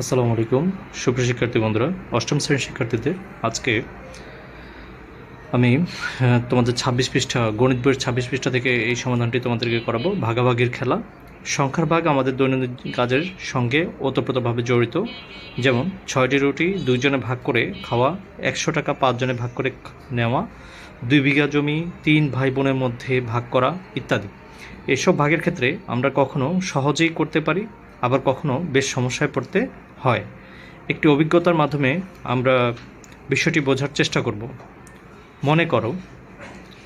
আসসালামু আলাইকুম। সুপ্রিয় শিক্ষার্থী বন্ধুরা, অষ্টম শ্রেণির শিক্ষার্থীদের আজকে আমি তোমাদের ছাব্বিশ পৃষ্ঠা, গণিত বইয়ের ছাব্বিশ পৃষ্ঠা থেকে এই সমাধানটি তোমাদেরকে করাবো। ভাগাভাগির খেলা। সংখ্যার ভাগ আমাদের দৈনন্দিন কাজের সঙ্গে ওতপ্রোতভাবে জড়িত। যেমন, ছয়টি রুটি দুইজনে ভাগ করে খাওয়া, একশো টাকা পাঁচজনে ভাগ করে নেওয়া, দুই বিঘা জমি, তিন ভাই বোনের মধ্যে ভাগ করা ইত্যাদি। এসব ভাগের ক্ষেত্রে আমরা কখনো সহজেই করতে পারি, আবার কখনো বেশ সমস্যায় পড়তে হয়। একটি অভিজ্ঞতার মাধ্যমে আমরা বিষয়টি বোঝার চেষ্টা করব। মনে করো,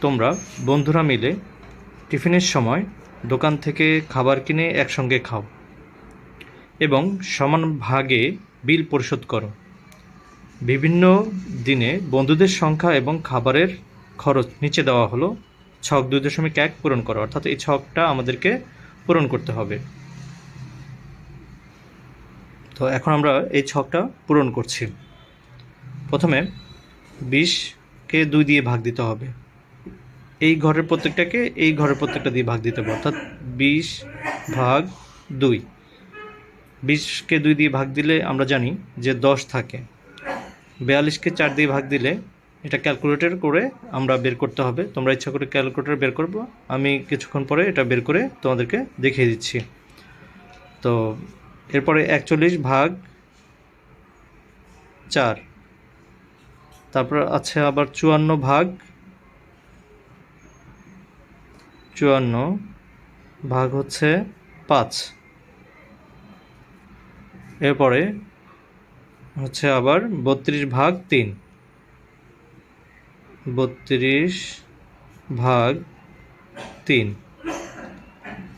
তোমরা বন্ধুরা মিলে টিফিনের সময় দোকান থেকে খাবার কিনে একসঙ্গে খাও এবং সমান ভাগে বিল পরিশোধ করো। বিভিন্ন দিনে বন্ধুদের সংখ্যা এবং খাবারের খরচ নিচে দেওয়া হলো। ছক দুই দশমিক এক পূরণ করো, অর্থাৎ এই ছকটা আমাদেরকে পূরণ করতে হবে। তো এখন আমরা এই ছকটা পূরণ করছি। প্রথমে বিশকে দুই দিয়ে ভাগ দিতে হবে। এই ঘরের প্রত্যেকটাকে এই ঘরের প্রত্যেকটা দিয়ে ভাগ দিতে হবে, অর্থাৎ বিশ ভাগ দুই। বিশকে দুই দিয়ে ভাগ দিলে আমরা জানি যে দশ থাকে। বিয়াল্লিশকে চার দিয়ে ভাগ দিলে এটা ক্যালকুলেটর করে আমরা বের করতে হবে। তোমরা ইচ্ছা করে ক্যালকুলেটর বের করব। আমি কিছুক্ষণ পরে এটা বের করে তোমাদেরকে দেখিয়ে দিচ্ছি। তো এরপরে একচল্লিশ ভাগ চার। তারপর আছে আবার চুয়ান্ন ভাগ চুয়ান্ন ভাগ হচ্ছে পাঁচ। এরপরে হচ্ছে আবার বত্রিশ ভাগ তিন। বত্রিশ ভাগ তিন।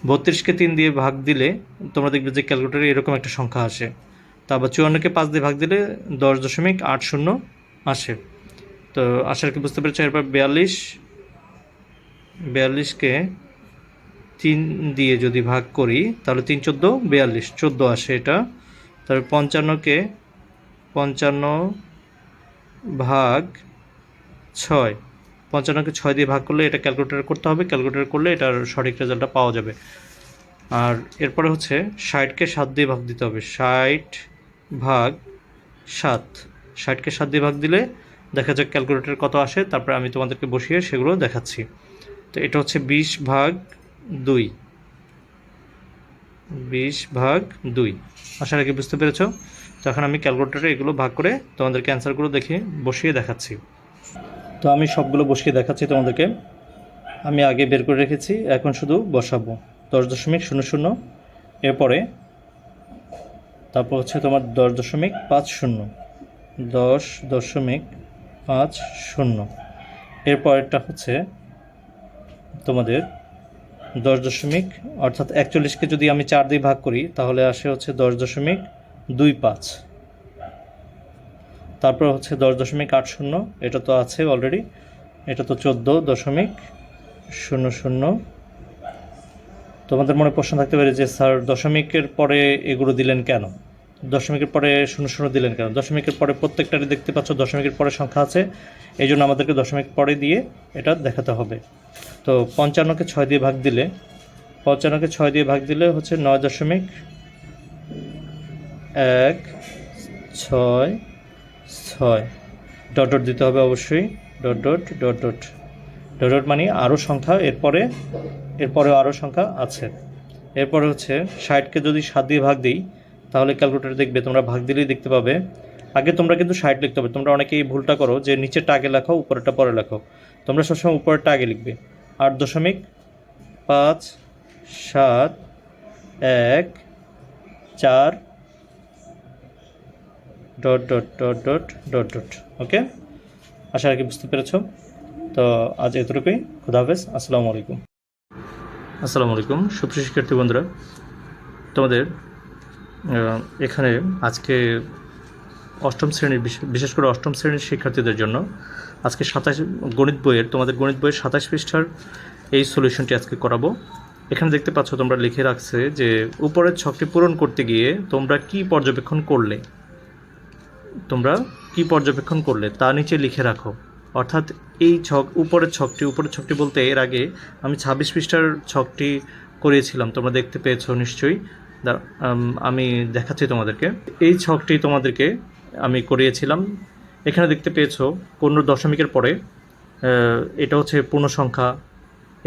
বত্রিশকে তিন দিয়ে ভাগ দিলে তোমরা দেখবে যে ক্যালকুলেটারে এরকম একটা সংখ্যা আসে। তারপর চুয়ান্নকে পাঁচ দিয়ে ভাগ দিলে দশ দশমিক আট শূন্য আসে। তো আশা কি বুঝতে পেরেছ, এরপর বিয়াল্লিশ, বিয়াল্লিশকে তিন দিয়ে যদি ভাগ করি, তাহলে তিন চোদ্দ, বিয়াল্লিশ, চোদ্দ আসে এটা। তারপর পঞ্চান্নকে পঞ্চান্ন ভাগ ছয় পঞ্চান্নকে ছয় দিয়ে ভাগ করলে এটা ক্যালকুলেটর করতে হবে ক্যালকুলেটর করলে এটার সঠিক রেজাল্টটা পাওয়া যাবে। আর এরপরে হচ্ছে ষাটকে সাত দিয়ে ভাগ দিতে হবে। ষাট ভাগ সাত। ষাটকে সাত দিয়ে ভাগ দিলে দেখা যাক ক্যালকুলেটর কত আসে, তারপরে আমি তোমাদেরকে বসিয়ে সেগুলো দেখাচ্ছি। তো এটা হচ্ছে বিশ ভাগ দুই। বিশ ভাগ দুই। আশা রাখি বুঝতে পেরেছ? তো এখন আমি ক্যালকুলেটরে এগুলো ভাগ করে তোমাদেরকে অ্যান্সারগুলো দেখে বসিয়ে দেখাচ্ছি। তো আমি সবগুলো বসিয়ে দেখাচ্ছি তোমাদেরকে। আমি আগে বের করে রেখেছি, এখন শুধু বসাবো। দশ দশমিক শূন্য শূন্য। এরপরে তারপর হচ্ছে তোমার দশ দশমিক পাঁচ শূন্য। দশ দশমিক পাঁচ শূন্য। এরপরেরটা হচ্ছে তোমাদের দশ দশমিক, অর্থাৎ একচল্লিশকে যদি আমি চার দিয়ে ভাগ করি, তাহলে আসে হচ্ছে দশ দশমিক দুই পাঁচ। তারপর হচ্ছে দশ দশমিক আট শূন্য, এটা তো আছে অলরেডি এটা তো চোদ্দ দশমিক শূন্য শূন্য। তোমাদের মনে প্রশ্ন থাকতে পারে যে, স্যার, দশমিকের পরে এগুলো দিলেন কেন? দশমিকের পরে শূন্য শূন্য দিলেন কেন? দশমিকের পরে প্রত্যেকটারই দেখতে পাচ্ছ দশমিকের পরে সংখ্যা আছে এই জন্য আমাদেরকে দশমিক পরে দিয়ে এটা দেখাতে হবে। তো পঞ্চান্নকে ছয় দিয়ে ভাগ দিলে, পঞ্চান্নকে ছয় দিয়ে ভাগ দিলে হচ্ছে নয় দশমিক এক, ছয় ছয়। ডট ডট দিতে হবে অবশ্যই। Dot dot dot dot. Dot dot মানে আরও সংখ্যা, এরপরে এরপরে আরও সংখ্যা আছে। এরপরে হচ্ছে ষাটকে যদি সাত দিয়ে ভাগ দিই, তাহলে ক্যালকুলেটার দেখবে, তোমরা ভাগ দিলেই দেখতে পাবে। আগে তোমরা কিন্তু ষাট লিখতে হবে। তোমরা অনেকেই ভুলটা করো যে নিচেরটা আগে লেখো, উপরেরটা পরে লেখো। তোমরা সবসময় উপরেরটা আগে লিখবে। আট দশমিক পাঁচ, সাত, এক, চার dot dot dot dot dot dot okay আশা রাখি বুঝতে পেরেছ। তো আজ এতটুকুই। খুদা হাফেজ। আসসালামু আলাইকুম। আসসালামু আলাইকুম। সুপ্রিয় শিক্ষার্থী বন্ধুরা, তোমাদের এখানে আজকে অষ্টম শ্রেণির বিশেষ করে অষ্টম শ্রেণির শিক্ষার্থীদের জন্য আজকে সাতাশ গণিত বইয়ের, তোমাদের গণিত বইয়ের সাতাশ পৃষ্ঠার এই সলিউশনটি আজকে করাবো। এখানে দেখতে পাচ্ছ তোমরা লিখে রাখছে যে, উপরের ছকটি পূরণ করতে গিয়ে তোমরা কি পর্যবেক্ষণ করলে? তোমরা কি পর্যবেক্ষণ করলে তা নিচে লিখে রাখো। অর্থাৎ এই ছক, উপরের ছকটি উপরের ছকটি বলতে এর আগে আমি ছাব্বিশ পৃষ্ঠার ছকটি করিয়েছিলাম, তোমরা দেখতে পেয়েছ নিশ্চয়ই। আমি দেখাচ্ছি তোমাদেরকে। এই ছকটি তোমাদেরকে আমি করিয়েছিলাম। এখানে দেখতে পেয়েছ পনেরো দশমিকের পরে এটা হচ্ছে পূর্ণ সংখ্যা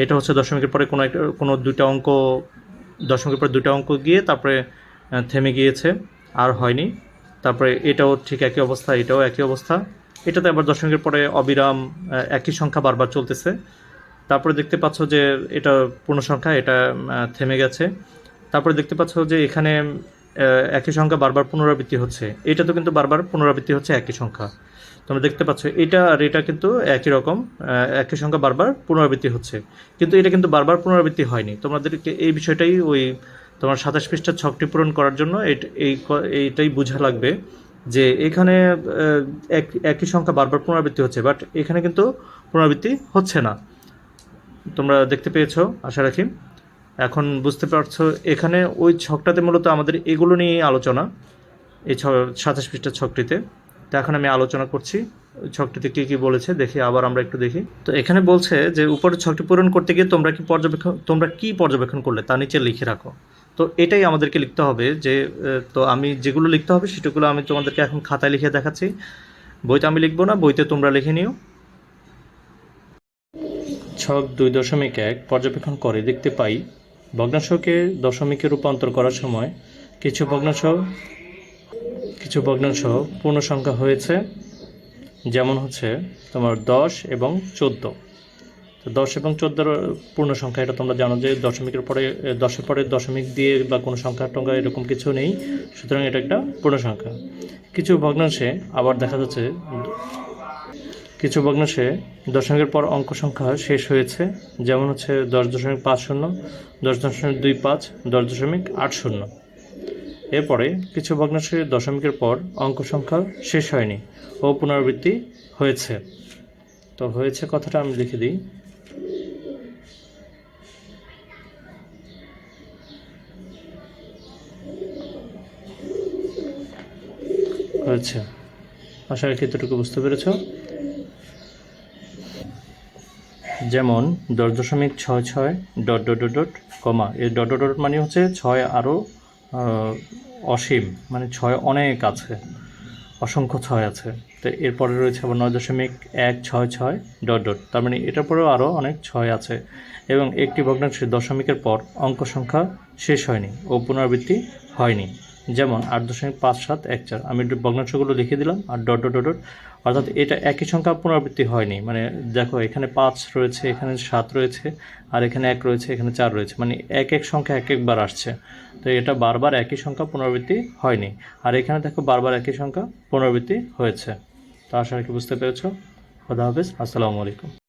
এটা হচ্ছে দশমিকের পরে কোনো একটা, কোনো দুইটা অঙ্ক, দশমিকের পরে দুইটা অঙ্ক গিয়ে তারপরে থেমে গিয়েছে, আর হয়নি। তারপরে এটাও ঠিক একই অবস্থা, এটাও একই অবস্থা। এটাতে আবার দশমিকের পরে অবিরাম একই সংখ্যা বারবার চলতেছে। তারপরে দেখতে পাচ্ছ যে এটা পূর্ণ সংখ্যা, এটা থেমে গেছে। তারপরে দেখতে পাচ্ছ যে এখানে একই সংখ্যা বারবার পুনরাবৃত্তি হচ্ছে। এটা তো কিন্তু বারবার পুনরাবৃত্তি হচ্ছে একই সংখ্যা। তোমরা দেখতে পাচ্ছ, এটা আর এটা কিন্তু একই রকম একই সংখ্যা বারবার পুনরাবৃত্তি হচ্ছে। কিন্তু এটা কিন্তু বারবার পুনরাবৃত্তি হয়নি। তোমাদেরকে এই বিষয়টাই ওই তোমার সাতাশ পৃষ্ঠার ছকটি পূরণ করার জন্য এই এইটাই বোঝা লাগবে যে এখানে এক- একই সংখ্যা বারবার পুনরাবৃত্তি হচ্ছে বাট এখানে কিন্তু পুনরাবৃত্তি হচ্ছে না। তোমরা দেখতে পেয়েছ, আশা রাখি। এখন বুঝতে পারছ, এখানে ওই ছকটাতে মূলত আমাদের এগুলো নিয়ে আলোচনা, এই ছ, সাতাশ পৃষ্ঠার ছকটিতে। তো এখন আমি আলোচনা করছি, ছকটিতে কী কী বলেছে, দেখি, আবার আমরা একটু দেখি। তো এখানে বলছে যে, উপরের ছকটি পূরণ করতে গিয়ে তোমরা কি পর্যবেক্ষণ, তোমরা কি পর্যবেক্ষণ করলে, তা নিচে লিখে রাখো। তো এটাই আমাদেরকে লিখতে হবে যে তো আমি যেগুলো লিখতে হবে সেটাগুলো আমি তোমাদেরকে এখন খাতায় লিখে দেখাচ্ছি। বইতে আমি লিখব না, বইতে তোমরা লিখে নিও। ছক দুই দশমিক এক, পর্যবেক্ষণ করে দেখতে পাই ভগ্নাংশকে দশমিকে রূপান্তর করার সময় কিছু ভগ্নাংশ কিছু ভগ্নাংশ পূর্ণ সংখ্যা হয়েছে, যেমন হচ্ছে তোমার দশ এবং চোদ্দ। তো দশ এবং চোদ্দোর পূর্ণ সংখ্যা, এটা তোমরা জানো যে দশমিকের পরে দশের পরে দশমিক দিয়ে বা কোনো সংখ্যা টংখ্যা এরকম কিছু নেই, সুতরাং এটা একটা পূর্ণ সংখ্যা। কিছু ভগ্নাংশে আবার দেখা যাচ্ছে, কিছু ভগ্নাংশে দশমিকের পর অঙ্ক সংখ্যা শেষ হয়েছে, যেমন হচ্ছে দশ দশমিক পাঁচ শূন্য, দশ দশমিক দুই পাঁচ, দশ দশমিক আট শূন্য। এরপরে কিছু ভগ্নাংশে দশমিকের পর অঙ্ক সংখ্যা শেষ হয়নি ও পুনরাবৃত্তি হয়েছে। তো হয়েছে কথাটা আমি লিখে দিই। হয়েছে আশা রাখি এতটুকু বুঝতে পেরেছ। যেমন দশ দশমিক ছয় ছয় ডট ডট ডট কমা, এই ডট ডট ডট মানে হচ্ছে ছয় আরও অসীম মানে ছয় অনেক আছে, অসংখ্য ছয় আছে। তো এরপরে রয়েছে আবার নয় দশমিক এক ছয় ছয় ডট ডট, তার মানে এটার পরেও আরও অনেক ছয় আছে। এবং একটি ভগ্নাংশে দশমিকের পর অঙ্ক সংখ্যা শেষ হয়নি ও পুনরাবৃত্তি হয়নি। যেমন আট দশমিক পাঁচ সাত এক চার। আমি ভগ্নাংশগুলো লিখে দিলাম আর ডট ডট ডট ডট। অর্থাৎ এটা একই সংখ্যা পুনরাবৃত্তি হয়নি। মানে দেখো, এখানে পাঁচ রয়েছে, এখানে সাত রয়েছে আর এখানে এক রয়েছে, এখানে চার রয়েছে। মানে এক এক সংখ্যা এক একবার আসছে। তো এটা বারবার একই সংখ্যা পুনরাবৃত্তি হয়নি। আর এখানে দেখো, বারবার একই সংখ্যা পুনরাবৃত্তি হয়েছে। তো আশা রাখি বুঝতে পেরেছ। খোদা হাফেজ। আসসালামু আলাইকুম।